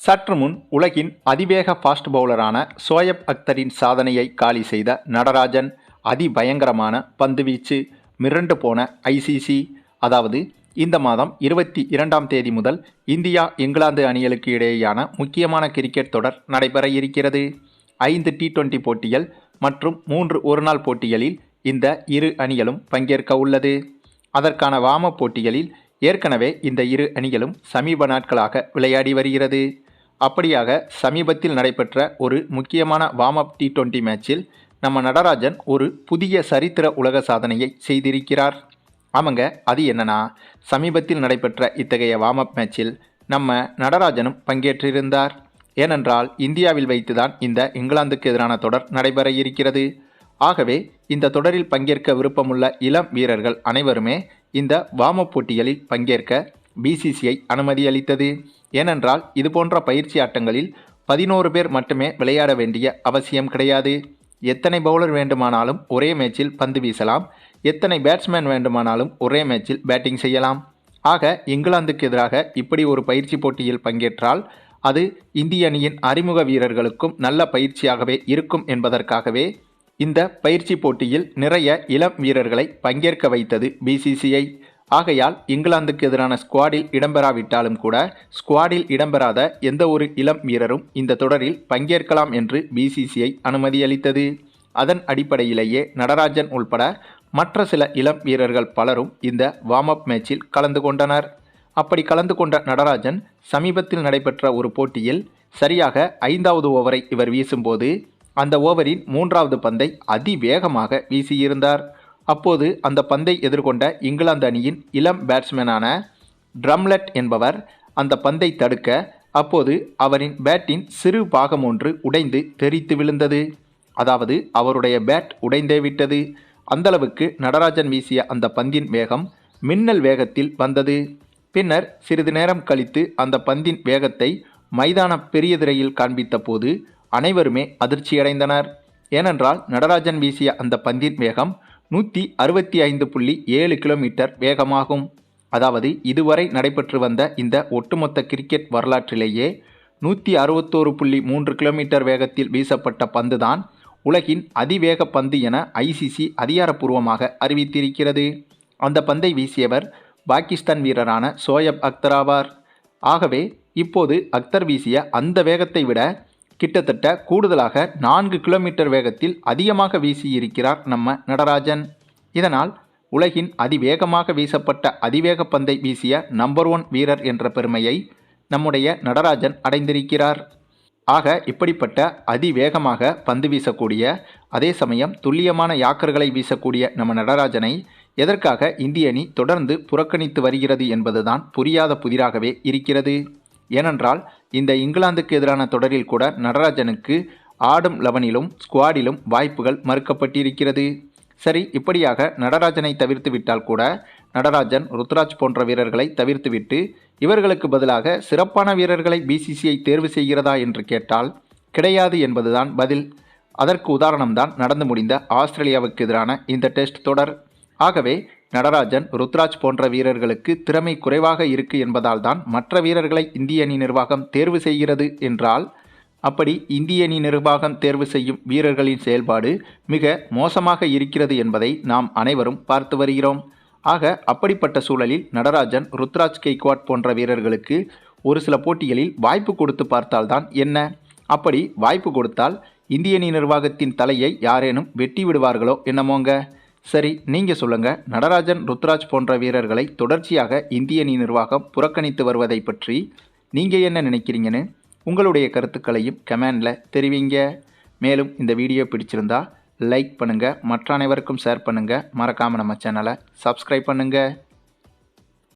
சற்று முன் உலகின் அதிவேக ஃபாஸ்ட் பவுலரான சோயப் அக்தரின் சாதனையை காலி செய்த நடராஜன் அதிபயங்கரமான பந்துவீச்சு மிரண்டு போன ஐசிசி அதாவது இந்த மாதம் இருபத்தி இரண்டாம் தேதி முதல் இந்தியா இங்கிலாந்து அணிகளுக்கு இடையேயான முக்கியமான கிரிக்கெட் தொடர் நடைபெற இருக்கிறது. ஐந்து டி டுவெண்டி போட்டிகள் மற்றும் மூன்று ஒருநாள் போட்டிகளில் இந்த இரு அணிகளும் பங்கேற்க உள்ளது. அதற்கான வாம போட்டிகளில் ஏற்கனவே இந்த இரு அணிகளும் சமீப நாட்களாக விளையாடி வருகிறது. அப்படியாக சமீபத்தில் நடைபெற்ற ஒரு முக்கியமான வார்ம் அப் டி டுவெண்ட்டி மேட்சில் நம்ம நடராஜன் ஒரு புதிய சரித்திர உலக சாதனையை செய்திருக்கிறார். ஆமாங்க அது என்னன்னா சமீபத்தில் நடைபெற்ற இத்தகைய வார்ம் அப் மேட்சில் நம்ம நடராஜனும் பங்கேற்றிருந்தார். ஏனென்றால் இந்தியாவில் வைத்துதான் இந்த இங்கிலாந்துக்கு எதிரான தொடர் நடைபெற இருக்கிறது. ஆகவே இந்த தொடரில் பங்கேற்க விருப்பமுள்ள இளம் வீரர்கள் அனைவருமே இந்த வார்ம் அப் போட்டிகளில் பங்கேற்க பிசிசிஐ அனுமதி அளித்தது. ஏனென்றால் இதுபோன்ற பயிற்சி ஆட்டங்களில் பதினோரு பேர் மட்டுமே விளையாட வேண்டிய அவசியம் கிடையாது. எத்தனை பவுலர் வேண்டுமானாலும் ஒரே மேட்சில் பந்து வீசலாம். எத்தனை பேட்ஸ்மேன் வேண்டுமானாலும் ஒரே மேட்சில் பேட்டிங் செய்யலாம். ஆக இங்கிலாந்துக்கு எதிராக இப்படி ஒரு பயிற்சி போட்டியில் பங்கேற்றால் அது இந்திய அணியின் அறிமுக வீரர்களுக்கும் நல்ல பயிற்சியாகவே இருக்கும் என்பதற்காகவே இந்த பயிற்சி போட்டியில் நிறைய இளம் வீரர்களை பங்கேற்க வைத்தது பிசிசிஐ ஆகையால் இங்கிலாந்துக்கு எதிரான ஸ்குவாடில் இடம்பெறாவிட்டாலும் கூட ஸ்குவாடில் இடம்பெறாத எந்த ஒரு இளம் வீரரும் இந்த தொடரில் பங்கேற்கலாம் என்று பிசிசிஐ அனுமதியளித்தது. அதன் அடிப்படையிலேயே நடராஜன் உள்பட மற்ற சில இளம் வீரர்கள் பலரும் இந்த வார்ம் அப் மேட்சில் கலந்து கொண்டனர். அப்படி கலந்து கொண்ட நடராஜன் சமீபத்தில் நடைபெற்ற ஒரு போட்டியில் சரியாக ஐந்தாவது ஓவரை இவர் வீசும்போது அந்த ஓவரின் மூன்றாவது பந்தை அதிவேகமாக வீசியிருந்தார். அப்போது அந்த பந்தை எதிர்கொண்ட இங்கிலாந்து அணியின் இளம் பேட்ஸ்மேனான ட்ரம்லெட் என்பவர் அந்த பந்தை தடுக்க அப்போது அவரின் பேட்டின் சிறு பாகம் ஒன்று உடைந்து தெரித்து விழுந்தது. அதாவது அவருடைய பேட் உடைந்தே விட்டது. அந்தளவுக்கு நடராஜன் வீசிய அந்த பந்தின் வேகம் மின்னல் வேகத்தில் வந்தது. பின்னர் சிறிது நேரம் கழித்து அந்த பந்தின் வேகத்தை மைதான பெரிய திரையில் காண்பித்த போது அனைவருமே அதிர்ச்சியடைந்தனர். ஏனென்றால் நடராஜன் வீசிய அந்த பந்தின் வேகம் நூற்றி அறுபத்தி ஐந்து புள்ளி ஏழு கிலோமீட்டர் வேகமாகும். அதாவது இதுவரை நடைபெற்று வந்த இந்த ஒட்டுமொத்த கிரிக்கெட் வரலாற்றிலேயே நூற்றி அறுபத்தோரு புள்ளி மூன்று கிலோமீட்டர் வேகத்தில் வீசப்பட்ட பந்துதான் உலகின் அதிவேக பந்து என ஐசிசி அதிகாரப்பூர்வமாக அறிவித்திருக்கிறது. அந்த பந்தை வீசியவர் பாகிஸ்தான் வீரரான சோயப் அக்தர் ஆவார். ஆகவே இப்போது அக்தர் வீசிய அந்த வேகத்தை விட கிட்டத்தட்ட கூடுதலாக நான்கு கிலோமீட்டர் வேகத்தில் அதிகமாக வீசியிருக்கிறார் நம்ம நடராஜன். இதனால் உலகின் அதிவேகமாக வீசப்பட்ட அதிவேக பந்தை வீசிய நம்பர் ஒன் வீரர் என்ற பெருமையை நம்முடைய நடராஜன் அடைந்திருக்கிறார். ஆக இப்படிப்பட்ட அதிவேகமாக பந்து வீசக்கூடிய அதே சமயம் துல்லியமான யாக்கர்களை வீசக்கூடிய நம்ம நடராஜனை எதற்காக இந்திய அணி தொடர்ந்து புறக்கணித்து வருகிறது என்பதுதான் புரியாத புதிராகவே இருக்கிறது. ஏனென்றால் இந்த இங்கிலாந்துக்கு எதிரான தொடரில் கூட நடராஜனுக்கு ஆடும் லெவனிலும் ஸ்குவாடிலும் வாய்ப்புகள் மறுக்கப்பட்டிருக்கிறது. சரி இப்படியாக நடராஜனை தவிர்த்து விட்டால் கூட நடராஜன் ருத்ராஜ் போன்ற வீரர்களை தவிர்த்துவிட்டு இவர்களுக்கு பதிலாக சிறப்பான வீரர்களை பிசிசிஐ தேர்வு செய்கிறதா என்று கேட்டால் கிடையாது என்பதுதான் பதில். அதற்கு உதாரணம்தான் நடந்து முடிந்த ஆஸ்திரேலியாவுக்கு எதிரான இந்த டெஸ்ட் தொடர். ஆகவே நடராஜன் ருத்ராஜ் போன்ற வீரர்களுக்கு திறமை குறைவாக இருக்கு என்பதால் தான் மற்ற வீரர்களை இந்திய அணி நிர்வாகம் தேர்வு செய்கிறது என்றால் அப்படி இந்திய அணி நிர்வாகம் தேர்வு செய்யும் வீரர்களின் செயல்பாடு மிக மோசமாக இருக்கிறது என்பதை நாம் அனைவரும் பார்த்து வருகிறோம். ஆக அப்படிப்பட்ட சூழலில் நடராஜன் ருத்ராஜ் கெய்க்வாட் போன்ற வீரர்களுக்கு ஒரு சில போட்டிகளில் வாய்ப்பு கொடுத்து பார்த்தால்தான் என்ன? அப்படி வாய்ப்பு கொடுத்தால் இந்திய அணி நிர்வாகத்தின் தலையை யாரேனும் வெட்டி விடுவார்களோ என்னமோங்க? சரி நீங்கள் சொல்லுங்கள் நடராஜன் ருத்ராஜ் போன்ற வீரர்களை தொடர்ச்சியாக இந்திய அணி நிர்வாகம் புறக்கணித்து வருவதை பற்றி நீங்கள் என்ன நினைக்கிறீங்கன்னு? உங்களுடைய கருத்துக்களையும் கமெண்டில் தெரிவிங்க. மேலும் இந்த வீடியோ பிடிச்சிருந்தா லைக் பண்ணுங்கள் மற்ற அனைவருக்கும் ஷேர் பண்ணுங்கள் மறக்காமல் நம்ம சேனலை சப்ஸ்கிரைப் பண்ணுங்கள்